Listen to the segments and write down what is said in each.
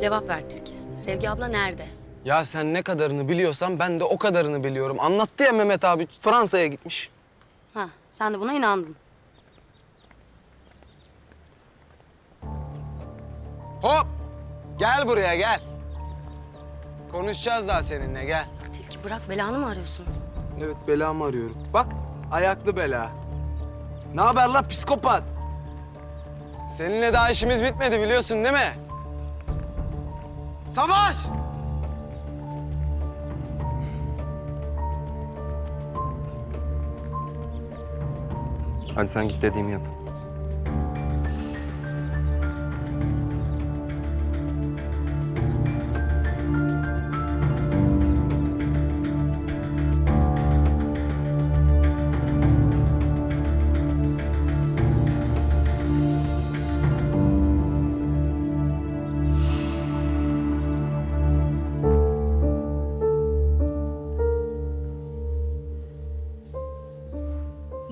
Cevap ver Tilki. Sevgi abla nerede? Ya sen ne kadarını biliyorsan ben de o kadarını biliyorum. Anlattı ya Mehmet abi Fransa'ya gitmiş. Ha, sen de buna inandın. Hop! Gel buraya gel. Konuşacağız daha seninle gel. Tilki bırak belanı mı arıyorsun? Evet belamı arıyorum. Bak ayaklı bela. Ne haber la psikopat? Seninle daha işimiz bitmedi biliyorsun değil mi? Savaş! Hadi sen git dediğimi yap.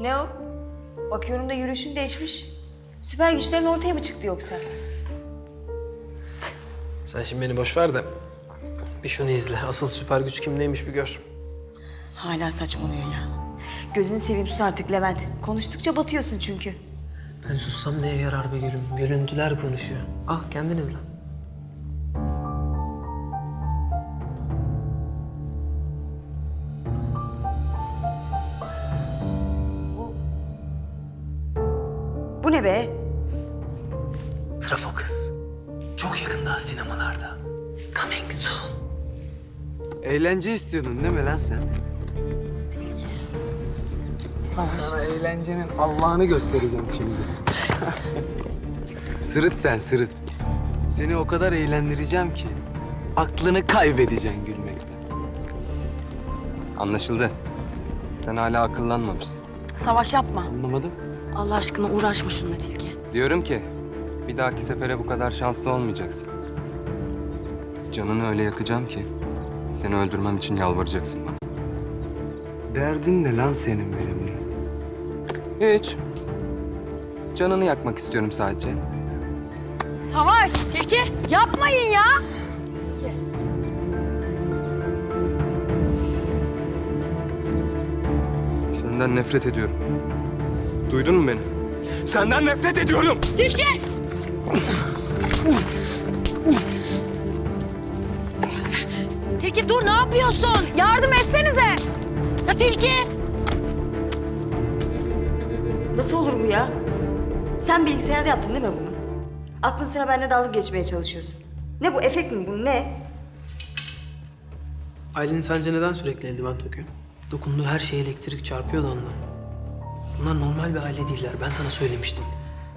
Ne o? Bakıyorum da yürüyüşün değişmiş. Süper güçlerin ortaya mı çıktı yoksa? Sen şimdi beni boş ver de bir şunu izle. Asıl süper güç kimdeymiş bir gör. Hala saçmalıyor ya. Gözünü seveyim sus artık Levent. Konuştukça batıyorsun çünkü. Ben sussam neye yarar be gülüm? Görüntüler konuşuyor. Ah kendin izle. Ne be? Trafo kız. Çok yakında sinemalarda. Coming soon. Eğlence istiyordun değil mi lan sen? Savaş. Sana eğlencenin Allah'ını göstereceğim şimdi. sırıt sen sırıt. Seni o kadar eğlendireceğim ki aklını kaybedeceksin gülmekten. Anlaşıldı. Sen hala akıllanmamışsın. Savaş yapma. Anlamadım. Allah aşkına uğraşma şununla Tilki. Diyorum ki bir dahaki sefere bu kadar şanslı olmayacaksın. Canını öyle yakacağım ki seni öldürmem için yalvaracaksın bana. Derdin ne lan senin benimle? Hiç. Canını yakmak istiyorum sadece. Savaş! Tilki! Yapmayın ya! Senden nefret ediyorum. Duydun mu beni? Senden nefret ediyorum. Tilki! Tilki dur ne yapıyorsun? Yardım etsenize! Ya Tilki! Nasıl olur bu ya? Sen bilgisayarda yaptın değil mi bunu? Aklın sıra benimle dalga geçmeye çalışıyorsun. Ne bu efekt mi bu ne? Aylin sence neden sürekli eldiven takıyor? Dokunduğu her şeye elektrik çarpıyor da ondan. Bunlar normal bir aile değiller. Ben sana söylemiştim.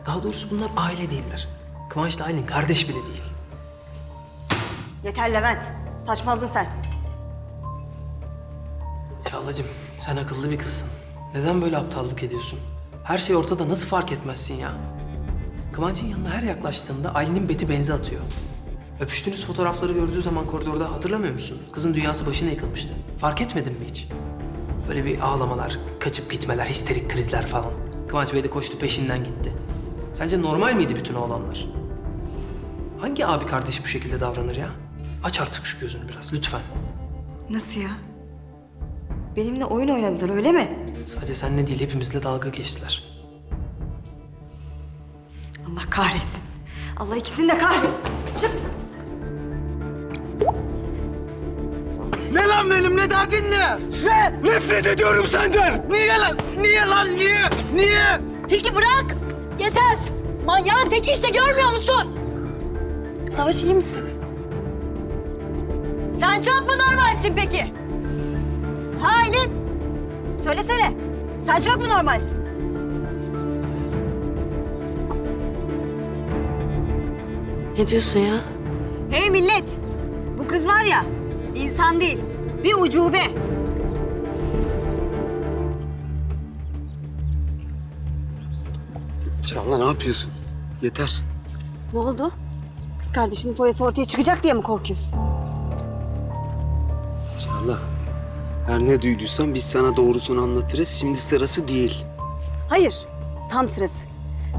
Daha doğrusu bunlar aile değiller. Kıvanç'la Aylin kardeş bile değil. Yeter Levent. Saçmaladın sen. Çağlacığım sen akıllı bir kızsın. Neden böyle aptallık ediyorsun? Her şey ortada nasıl fark etmezsin ya? Kıvanç'ın yanına her yaklaştığında Aylin'in beti benzi atıyor. Öpüştüğünüz fotoğrafları gördüğü zaman koridorda hatırlamıyor musun? Kızın dünyası başına yıkılmıştı. Fark etmedin mi hiç? Böyle bir ağlamalar, kaçıp gitmeler, histerik krizler falan. Kıvanç Bey de koştu peşinden gitti. Sence normal miydi bütün o olanlar? Hangi abi kardeş bu şekilde davranır ya? Aç artık şu gözünü biraz lütfen. Nasıl ya? Benimle oyun oynadılar öyle mi? Sadece seninle değil hepimizle dalga geçtiler. Allah kahretsin. Allah ikisini de kahretsin. Çık. Lan benimle derdin ne? Ne? Nefret ediyorum senden. Niye lan? Niye lan? Niye? Niye? Tilki bırak! Yeter! Manyağın teki işte görmüyor musun? Savaş iyi misin? Sen çok mu normalsin peki? Ha Aylin? Söylesene. Sen çok mu normalsin? Ne diyorsun ya? Hey millet! Bu kız var ya, insan değil, bir ucube. Çağla ne yapıyorsun? Yeter. Ne oldu? Kız kardeşinin foyası ortaya çıkacak diye mi korkuyorsun? Çağla. Her ne duyduysan biz sana doğrusunu anlatırız. Şimdi sırası değil. Hayır, tam sırası.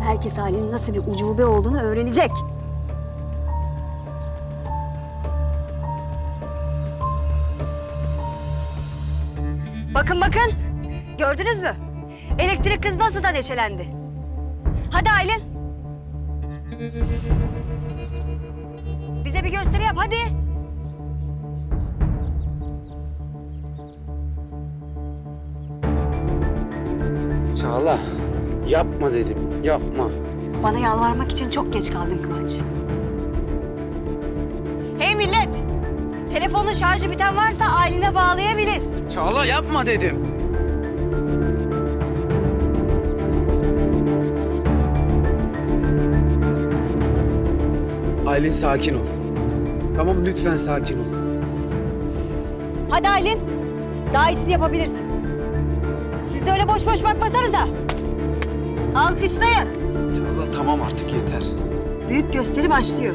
Herkes halinin nasıl bir ucube olduğunu öğrenecek. Bakın bakın. Gördünüz mü? Elektrik kız nasıl da neşelendi. Hadi Aylin. Bize bir gösteri yap hadi. Çağla yapma dedim yapma. Bana yalvarmak için çok geç kaldın Kıvanç. Telefonun şarjı biten varsa Aylin'e bağlayabilir. Çağla yapma dedim. Aylin sakin ol. Tamam lütfen sakin ol. Hadi Aylin. Daha iyisini yapabilirsin. Siz de öyle boş boş bakmasanıza. Alkışlayın. Çağla tamam artık yeter. Büyük gösteri başlıyor.